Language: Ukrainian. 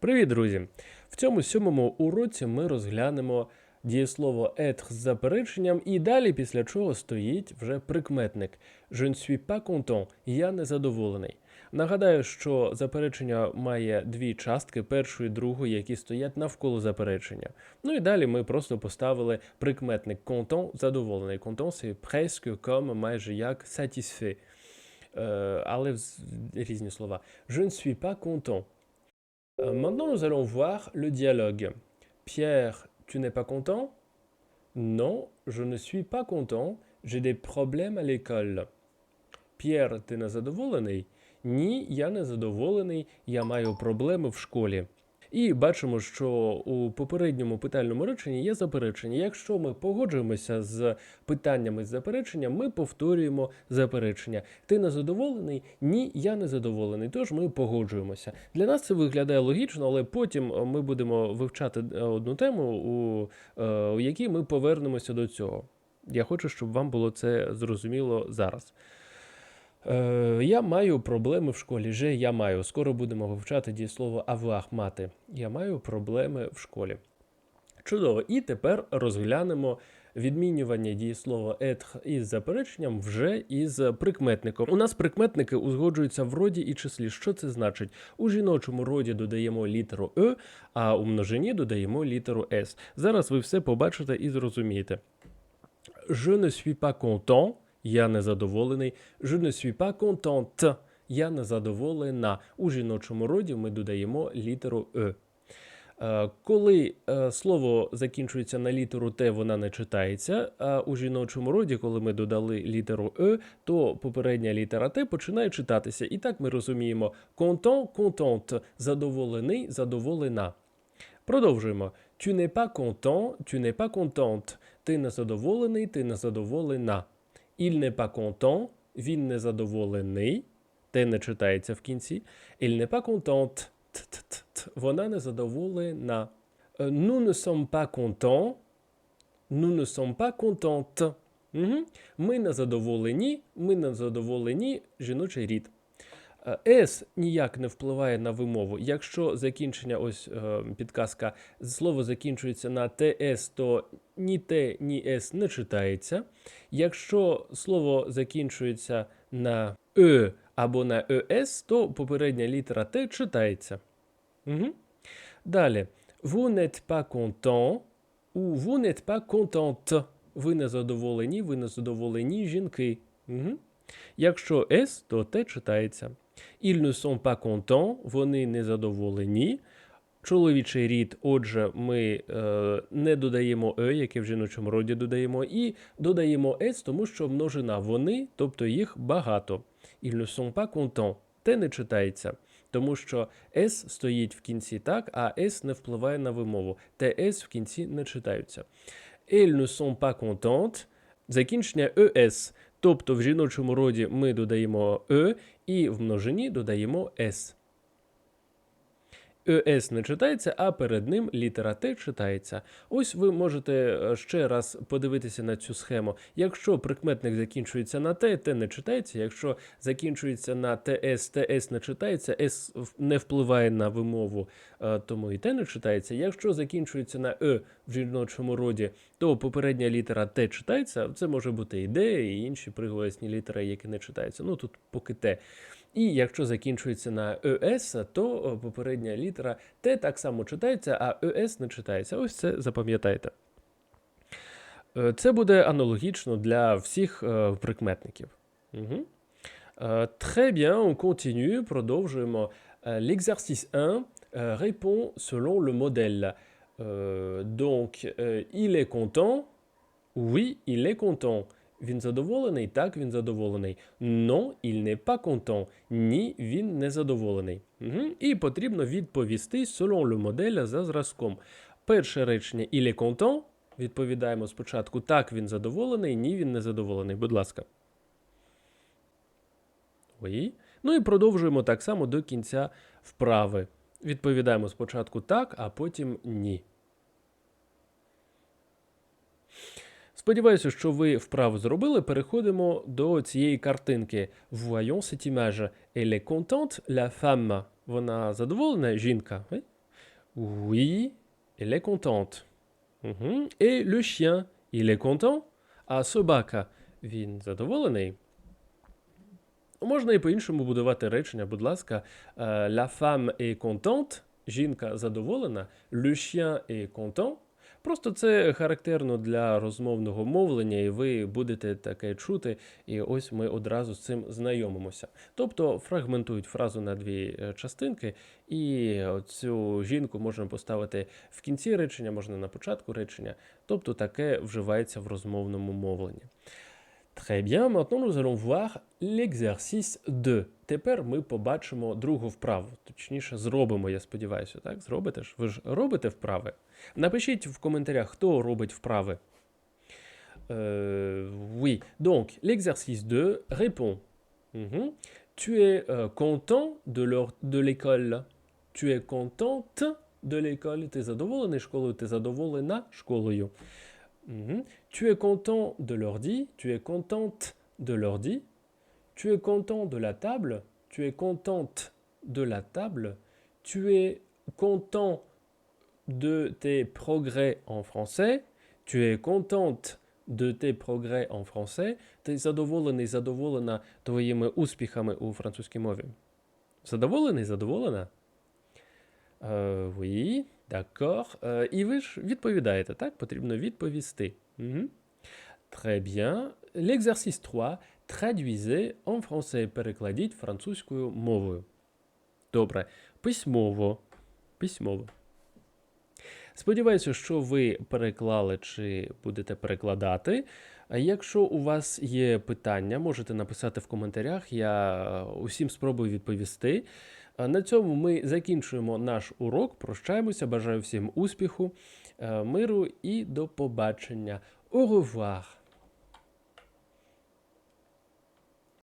Привіт, друзі! В цьому сьомому уроці ми розглянемо дієслово être з запереченням, і далі після чого стоїть вже прикметник Je ne suis pas content, я незадоволений. Нагадаю, що заперечення має дві частки, першу і другу, які стоять навколо заперечення. Ну і далі ми просто поставили прикметник content, задоволений. Content – c'est presque comme, майже як satisfait. Е, але різні слова. Je ne suis pas content. Euh, maintenant, nous allons voir le dialogue. Pierre, tu n'es pas content Non, je ne suis pas content. J'ai des problèmes à l'école. Pierre, ти незадоволений? Ні, я не задоволений, я маю проблеми в школі. І бачимо, що у попередньому питальному реченні є заперечення. Якщо ми погоджуємося з питаннями з заперечення, ми повторюємо заперечення. Ти незадоволений? Ні, я не задоволений. Тож ми погоджуємося. Для нас це виглядає логічно, але потім е, ми будемо вивчати е, одну тему, у, е, у якій ми повернемося до цього. Я хочу, щоб вам було це зрозуміло зараз. Е, я маю проблеми в школі. Же я маю. Скоро будемо вивчати дієслово avoir – мати. Я маю проблеми в школі. Чудово. І тепер розглянемо відмінювання дієслова être із запереченням вже із прикметником. У нас прикметники узгоджуються в роді і числі. Що це значить? У жіночому роді додаємо літеру е, а у множині додаємо літеру s. Зараз ви все побачите і зрозумієте. Je ne suis pas content. Я незадоволений. Je ne suis pas contente. Я незадоволена. У жіночому роді ми додаємо літеру е. Е, Коли е, слово закінчується на літеру Т, вона не читається. А у жіночому роді, коли ми додали літеру Е, то попередня літера Т починає читатися. І так ми розуміємо content, contente, задоволений, задоволена. Продовжуємо. Tu n'es pas content, tu n'es pas contente. Ти незадоволений, ти незадоволена. Il n'est pas content, він незадоволений. Те не читається в кінці. Il n'est pas content, Т-т-т-т. Вона незадоволена. задоволена. Nous ne sommes pas contents. Nous ne sommes pas contentes. Угу. Ми незадоволені, ми незадоволені жіночий рід. Е, С ніяк не впливає на вимову. Якщо закінчення, ось е, підказка, слово закінчується на ТС, то ні Т, ні С не читається. Якщо слово закінчується на Е або на ЕС, то попередня літера Т читається. Угу. Далі. Vous n'êtes pas content у vous n'êtes pas contente. Ви не задоволені, ви не задоволені жінки. Угу. Якщо С, то Т читається. Ils ne sont pas contents, вони не задоволені. Чоловічий рід, отже, ми е, не додаємо е, яке в жіночому роді додаємо, і додаємо с, тому що множина вони, тобто їх багато. Ils ne sont pas contents. Те не читається, тому що с стоїть в кінці так, а с не впливає на вимову. ТС в кінці не читаються. Elles ne sont pas contentes. Закінчення ес. Тобто в жіночому роді ми додаємо е і в множині додаємо с. ЕС не читається, а перед ним літера Т читається. Ось ви можете е, ще раз подивитися на цю схему. Якщо прикметник закінчується на Т, Т не читається. Якщо закінчується на ТС, ТС не читається, С не впливає на вимову, е, тому і Т не читається. Якщо закінчується на Е в жіночому роді, то попередня літера Т читається. Це може бути і Д, і інші приголосні літери, які не читаються. Ну тут поки Т. І якщо закінчується на ЕС, то попередня літера Т так само читається, а ЕС не читається. Ось це запам'ятайте. Е, Це буде аналогічно для всіх е, прикметників. Угу. Très bien, on continue. Продовжуємо. L'exercice 1 е, répond selon le modèle. Donc, il est content. Oui, il est content. Він задоволений? Так, він задоволений. Non, il n'est pas content. Ні, він не задоволений. Угу. І потрібно відповісти selon le modèle за зразком. Перше речення il est content. Відповідаємо спочатку так, він задоволений, ні, він не задоволений. Будь ласка. Oui. Ну і продовжуємо так само до кінця вправи. Відповідаємо спочатку так, а потім ні. Сподіваюся, що ви вправу зробили. Переходимо до цієї картинки. Voyons cette image. Elle est contente, la femme. Вона задоволена, жінка. Oui? Oui, elle est contente. Угу. Et le chien, il est content. А собака, він задоволений. Можна і по-іншому будувати речення, будь ласка. Е, La femme est contente, жінка задоволена, le chien est content. Просто це характерно для розмовного мовлення, і ви будете таке чути, і ось ми одразу з цим знайомимося. Тобто фрагментують фразу на дві е, частинки, і цю жінку можна поставити в кінці речення, можна на початку речення. Тобто таке вживається в розмовному мовленні. Très bien, maintenant nous allons voir l'exercice 2. Тепер ми побачимо другу вправу. Точніше, зробимо, я сподіваюся, так? Зробите ж? Ви ж робите вправи? Напишіть в коментарях, хто робить вправи. Euh, oui, donc l'exercice 2 répond. Mhm. Tu es euh, content de l'école. Tu es contente de l'école. Ти задоволений школою, ти задоволена школою. Mhm. Tu es content de l'ordi, tu es contente de l'ordi. Tu es content de la table, tu es contente de la table. Tu es content de tes progrès en français. Tu es contente de tes progrès en français. Ти задоволений, задоволена твоїми успіхами у французькій мові. Задоволений, задоволена? Е, oui, d'accord. Е, і ви ж відповідаєте, так? Потрібно відповісти. Мгм. Très bien. L'exercice 3. Traduisez en français. Перекладіть французькою мовою. Добре. Письмово. Письмово. Сподіваюся, що ви переклали чи будете перекладати. Якщо у вас є питання, можете написати в коментарях. Я е, усім спробую відповісти. На цьому ми закінчуємо наш урок. Прощаємося. Бажаю всім успіху, е, миру і до побачення. Au revoir!